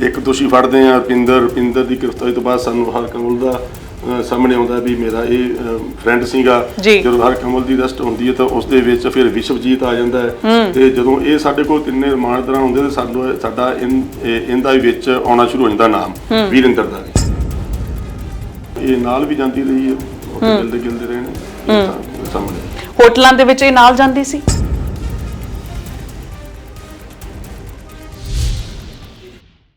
ਇੱਕ ਦੋਸ਼ੀ ਫੜਦੇ ਆ ਰੁਪਿੰਦਰ ਰੁਪਿੰਦਰ ਦੀ ਗ੍ਰਿਫਤਾਰੀ ਤੋਂ ਬਾਅਦ ਸਾਨੂੰ ਹਰ ਕਮਲ ਦਾ ਸਾਹਮਣੇ ਆਉਂਦਾ ਵੀ ਮੇਰਾ ਇਹ ਫਰੈਂਡ ਸੀਗਾ। ਜੀ। ਜਦੋਂ ਹਰ ਕਮਲ ਦੀ ਅਰੈਸਟ ਹੁੰਦੀ ਹੈ ਤਾਂ ਉਸ ਦੇ ਵਿੱਚ ਫਿਰ ਵਿਸ਼ਵਜੀਤ ਆ ਜਾਂਦਾ ਹੈ। ਤੇ ਜਦੋਂ ਇਹ ਸਾਡੇ ਕੋਲ ਤਿੰਨੇ ਰਿਮਾਂਡ ਦੌਰਾਨ ਹੁੰਦੇ ਤੇ ਸਾਨੂੰ ਇਹ- ਸਾਡਾ ਇਨ- ਇਹ- ਇਹਦਾ ਵੀ ਵਿੱਚ ਆਉਣਾ ਸ਼ੁਰੂ ਹੋ ਜਾਂਦਾ ਨਾਮ ਵੀਰਿੰਦਰ ਦਾ ਵੀ। ਇਹ ਨਾਲ ਵੀ ਜਾਂਦੀ ਰਹੀ ਹੈ ਮਿਲਦੇ ਗਿਲਦੇ ਰਹੇ ਨੇ। ਇਹ ਸਾਹਮਣੇ। ਹੋਟਲਾਂ ਦੇ ਵਿੱਚ ਇਹ ਨਾਲ ਜਾਂਦੀ ਸੀ?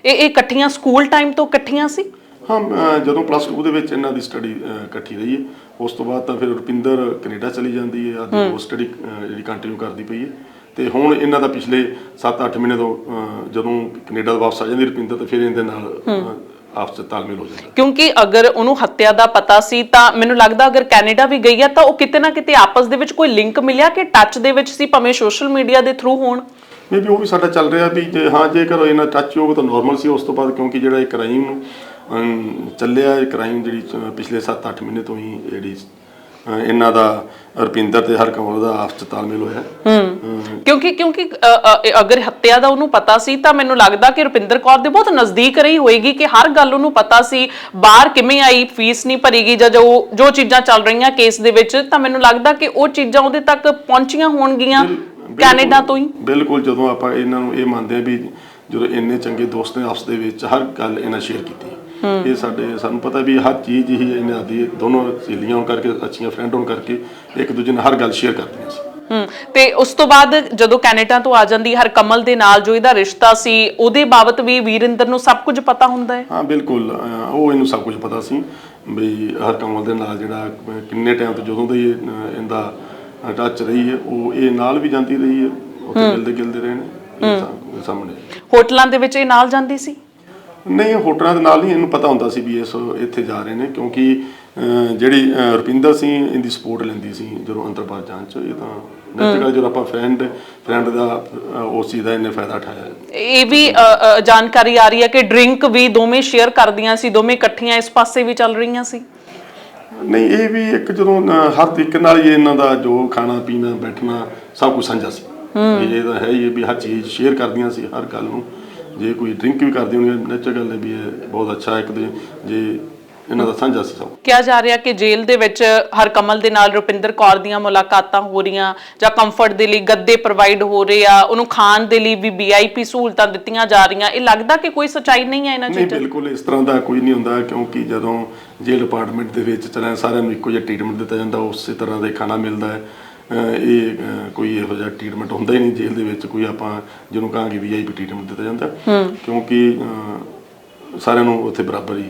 ਇਹ ਇਹ ਇਕੱਠੀਆਂ ਸਕੂਲ ਟਾਈਮ ਤੋਂ ਇਕੱਠੀਆਂ ਸੀ? ਹਾਂ ਅਹ ਜਦੋਂ ਪਲੱਸ 2 ਦੇ ਵਿੱਚ ਇਹਨਾਂ ਦੀ ਸਟੱਡੀ ਇਕੱਠੀ ਰਹੀ ਹੈ ਉਸ ਤੋਂ ਬਾਅਦ ਤਾਂ ਫਿਰ ਰੁਪਿੰਦਰ ਕੈਨੇਡਾ ਚਲੀ ਜਾਂਦੀ ਹੈ ਆਦੀ ਉਹ ਸਟੱਡੀ ਜਿਹੜੀ ਕੰਟੀਨਿਊ ਕਰਦੀ ਪਈ ਹੈ। ਤੇ ਹੁਣ ਇਹਨਾਂ ਦਾ ਪਿਛਲੇ 7-8 ਮਹੀਨੇ ਤੋਂ ਅਹ, ਜਦੋਂ ਕੈਨੇਡਾ ਵਾਪਸ ਆ ਜਾਂਦੀ ਰੁਪਿੰਦਰ ਤਾਂ ਫਿਰ ਇਹਦੇ ਨਾਲ ਅਹ, ਆਪਸ ਚ ਤਾਲਮੇਲ ਹੋ ਜਾਂਦਾ। ਕਿਉਂਕਿ ਅਗਰ ਉਹਨੂੰ ਹੱਤਿਆ ਦਾ ਪਤਾ ਸੀ ਤਾਂ ਮੈਨੂੰ ਲੱਗਦਾ ਅਗਰ ਕੈਨੇਡਾ ਵੀ ਗਈ ਹੈ ਤਾਂ ਉਹ ਕਿਤੇ ਨਾ ਕਿਤੇ ਆਪਸ ਦੇ ਵਿੱਚ ਕੋਈ ਲਿੰਕ ਮਿਲਿਆ ਕਿ ਟੱਚ ਦੇ ਵਿੱਚ ਸੀ ਭਾਵੇਂ ਸੋਸ਼ਲ ਮੀਡੀਆ ਦੇ ਥਰੂ ਹੋਣ? ਮੇਬੀ ਉਹ ਵੀ ਸਾਡਾ ਚੱਲ ਰਿਹਾ ਵੀ ਜੇ ਹਾਂ ਜੇਕਰ ਇਹਨਾਂ ਟੱਚ ਹੋਊਗਾ ਤਾਂ ਨਾਰਮਲ ਸੀ ਉਸ ਤੋਂ ਬਾਅਦ ਕਿਉਂਕਿ ਜਿਹੜਾ ਇਹ ਕ੍ਰਾਈਮ ਚੱਲਿਆ ਇਹ ਕ੍ਰਾਈਮ ਜਿਹੜੀ ਪਿਛਲੇ 7-8 ਮਹੀਨੇ ਤੋਂ ਹੀ ਜਿਹੜੀ ਇਹਨਾਂ ਦਾ ਰੁਪਿੰਦਰ ਤੇ ਹਰਕਮਲ ਦਾ ਆਪਸ ਚ ਤਾਲਮੇਲ ਹੋਇਆ। ਹੂੰ। ਕਿਉਂਕਿ ਕਿਉਂਕਿ ਅਗਰ ਹੱਤਿਆ ਦਾ ਉਹਨੂੰ ਪਤਾ ਸੀ ਤਾਂ ਮੈਨੂੰ ਲੱਗਦਾ ਕਿ ਰੁਪਿੰਦਰ ਕੌਰ ਦੇ ਬਹੁਤ ਨਜ਼ਦੀਕ ਰਹੀ ਹੋਏਗੀ ਕਿ ਹਰ ਗੱਲ ਉਹਨੂੰ ਪਤਾ ਸੀ ਬਾਹਰ ਕਿਵੇਂ ਆਈ ਫੀਸ ਨਹੀਂ ਭਰੀਗੀ ਜਾਂ ਜੋ ਜੋ ਚੀਜ਼ਾਂ ਚੱਲ ਰਹੀਆਂ ਕੇਸ ਦੇ ਵਿੱਚ ਤਾਂ ਮੈਨੂੰ ਲੱਗਦਾ ਕਿ ਉਹ ਚੀਜ਼ਾਂ ਉਹਦੇ ਤੱਕ ਪਹੁੰਚੀਆਂ ਹੋਣਗੀਆਂ। ਕੈਨੇਡਾ ਤੋਂ ਹੀ। ਬਿਲਕੁਲ ਜਦੋਂ ਆਪਾਂ ਇਹਨਾਂ ਨੂੰ ਇਹ ਮੰਨਦੇ ਆ ਵੀ ਜਦੋਂ ਇੰਨੇ ਚੰਗੇ ਦੋਸਤ ਨੇ ਆਪਸ ਦੇ ਵਿੱਚ ਹਰ ਗੱਲ ਇਹਨਾਂ ਸ਼ੇਅਰ ਕੀਤੀ। ਇਹ ਸਾਡੇ ਸਾਨੂੰ ਪਤਾ ਵੀ ਹਰ ਚੀਜ਼ ਹੀ ਇਹਨਾਂ ਦੀ ਦੋਨੋਂ ਸਹੇਲੀਆਂ ਹੋਣ ਕਰਕੇ ਅੱਛੀਆਂ ਫਰੈਂਡ ਹੋਣ ਕਰਕੇ ਇੱਕ ਦੂਜੇ ਨਾਲ ਹਰ ਗੱਲ ਸ਼ੇਅਰ ਕਰਦੀਆਂ ਸੀ ਤੇ ਉਸ ਤੋਂ ਬਾਅਦ ਜਦੋਂ ਕੈਨੇਡਾ ਤੋਂ ਆ ਜਾਂਦੀ ਹਰ ਕਮਲ ਦੇ ਨਾਲ ਜੋ ਇਹਦਾ ਰਿਸ਼ਤਾ ਸੀ ਉਹਦੇ ਬਾਬਤ ਵੀ ਵੀਰਿੰਦਰ ਨੂੰ ਸਭ ਕੁਝ ਪਤਾ ਹੁੰਦਾ ਹੈ? ਹਾਂ ਬਿਲਕੁਲ ਉਹ ਇਹਨੂੰ ਸਭ ਕੁਝ ਪਤਾ ਸੀ ਵੀ ਹਰ ਕਮਲ ਦੇ ਨਾਲ ਜਿਹੜਾ ਕਿੰਨੇ ਟਾਈਮ ਤੋਂ ਜਦੋਂ ਦੀ ਇਹਦਾ ਟੱਚ ਰਹੀ ਹੈ ਉਹ ਇਹ ਨਾਲ ਵੀ ਜਾਂਦੀ ਰਹੀ ਹੈ ਉੱਥੇ ਮਿਲਦੇ ਗਿਲਦੇ ਰਹੇ ਨੇ ਇਹ ਸਾਹਮਣੇ। ਹੋਟਲਾਂ ਦੇ ਵਿੱਚ ਇਹ ਨਾਲ ਜਾਂਦੀ ਸੀ? ਨਹੀਂ ਹੋਟਲਾਂ ਦੇ ਨਾਲ ਨਹੀਂ ਇਹਨੂੰ ਪਤਾ ਹੁੰਦਾ ਸੀ ਵੀ ਇਸ ਇੱਥੇ ਜਾ ਰਹੇ ਨੇ ਕਿਉਂਕਿ ਜਿਹੜੀ ਰੁਪਿੰਦਰ ਸਿੰਘ ਇਹਦੀ ਸਪੋਰਟ ਲੈਂਦੀ ਸੀ ਜਦੋਂ ਅੰਤਰਪਾਲ ਜਾਂਚ ਇਹ ਤਾਂ ਨੈਚੁਰਲ ਜਦੋਂ ਆਪਾਂ ਫਰੈਂਡ ਫਰੈਂਡ ਦਾ ਉਸ ਚੀਜ਼ ਦਾ ਇਹਨੇ ਫਾਇਦਾ ਉਠਾਇਆ। ਇਹ ਵੀ ਜਾਣਕਾਰੀ ਆ ਰਹੀ ਹੈ ਕਿ ਡਰਿੰਕ ਵੀ ਦੋਵੇਂ ਸ਼ੇਅਰ ਕਰਦੀਆਂ ਸੀ ਦੋਵੇਂ ਇਕੱਠੀਆਂ ਇਸ ਪਾਸੇ ਵੀ ਚੱਲ ਰਹੀਆਂ ਸੀ। ਨਹੀਂ ਇਹ ਵੀ ਇੱਕ ਜਦੋਂ ਹਰ ਤਰੀਕੇ ਨਾਲ ਹੀ ਇਹਨਾਂ ਦਾ ਜੋ ਖਾਣਾ ਪੀਣਾ ਬੈਠਣਾ ਸਭ ਕੁਝ ਸਾਂਝਾ ਸੀ। ਵੀ ਇਹ ਤਾਂ ਹੈ ਹੀ ਵੀ ਹਰ ਚੀਜ਼ ਸ਼ੇਅਰ ਕਰਦੀਆਂ ਸੀ ਹਰ ਗੱਲ ਨੂੰ। ਜੇ ਕੋਈ ਡਰਿੰਕ ਵੀ ਕਰਦੀ ਹੋਣੀ ਨੈਚੁਰਲ ਗੱਲ ਹੈ ਵੀ ਇਹ ਬਹੁਤ ਅੱਛਾ ਇੱਕ ਦੇ ਜੇ ਇਹਨਾਂ ਦਾ ਸਾਂਝਾ ਸੀ ਸਭ ਕਿਹਾ ਜਾ ਰਿਹਾ ਕਿ ਜੇਲ੍ਹ ਦੇ ਵਿੱਚ ਹਰਕਮਲ ਦੇ ਨਾਲ ਰੁਪਿੰਦਰ ਕੌਰ ਦੀਆਂ ਮੁਲਾਕਾਤਾਂ ਹੋ ਰਹੀਆਂ ਜਾਂ ਕੰਫਰਟ ਦੇ ਲਈ ਗੱਦੇ ਪ੍ਰੋਵਾਈਡ ਹੋ ਰਹੇ ਆ ਉਹਨੂੰ ਖਾਣ ਦੇ ਲਈ ਵੀ ਵੀਆਈਪੀ ਸਹੂਲਤਾਂ ਦਿੱਤੀਆਂ ਜਾ ਰਹੀਆਂ। ਇਹ ਲੱਗਦਾ ਕਿ ਕੋਈ ਸੱਚਾਈ ਨਹੀਂ ਹੈ ਇਹਨਾਂ ਨਹੀਂ ਚੀਜ਼ਾਂ 'ਚ? ਬਿਲਕੁਲ ਇਸ ਤਰ੍ਹਾਂ ਦਾ ਕੋਈ ਨਹੀਂ ਹੁੰਦਾ ਕਿਉਂਕਿ ਜਦੋਂ ਜੇਲ੍ਹ ਡਿਪਾਰਟਮੈਂਟ ਦੇ ਵਿੱਚ ਚਲੇ ਸਾਰਿਆਂ ਨੂੰ ਇੱਕੋ ਜਿਹਾ ਟ੍ਰੀਟਮੈਂਟ ਦਿੱਤਾ ਜਾਂਦਾ ਉਸੇ ਤਰ੍ਹਾਂ ਦਾ ਹੀ ਖਾਣਾ ਮਿਲਦਾ ਹੈ। ਅਹ ਇਹ ਅਹ ਕੋਈ ਇਹੋ ਜਿਹਾ ਟ੍ਰੀਟਮੈਂਟ ਹੁੰਦਾ ਹੀ ਨਹੀਂ ਜੇਲ੍ਹ ਦੇ ਵਿੱਚ ਕੋਈ ਆਪਾਂ ਜਿਹਨੂੰ ਕਹਾਂਗੇ ਵੀਆਈਪੀ ਟ੍ਰੀਟਮੈਂਟ ਦਿੱਤਾ ਜਾਂਦਾ। ਕਿਉਂਕਿ ਅਹ ਸਾਰਿਆਂ ਨੂੰ ਉੱਥੇ ਬਰਾਬਰ ਹੀ।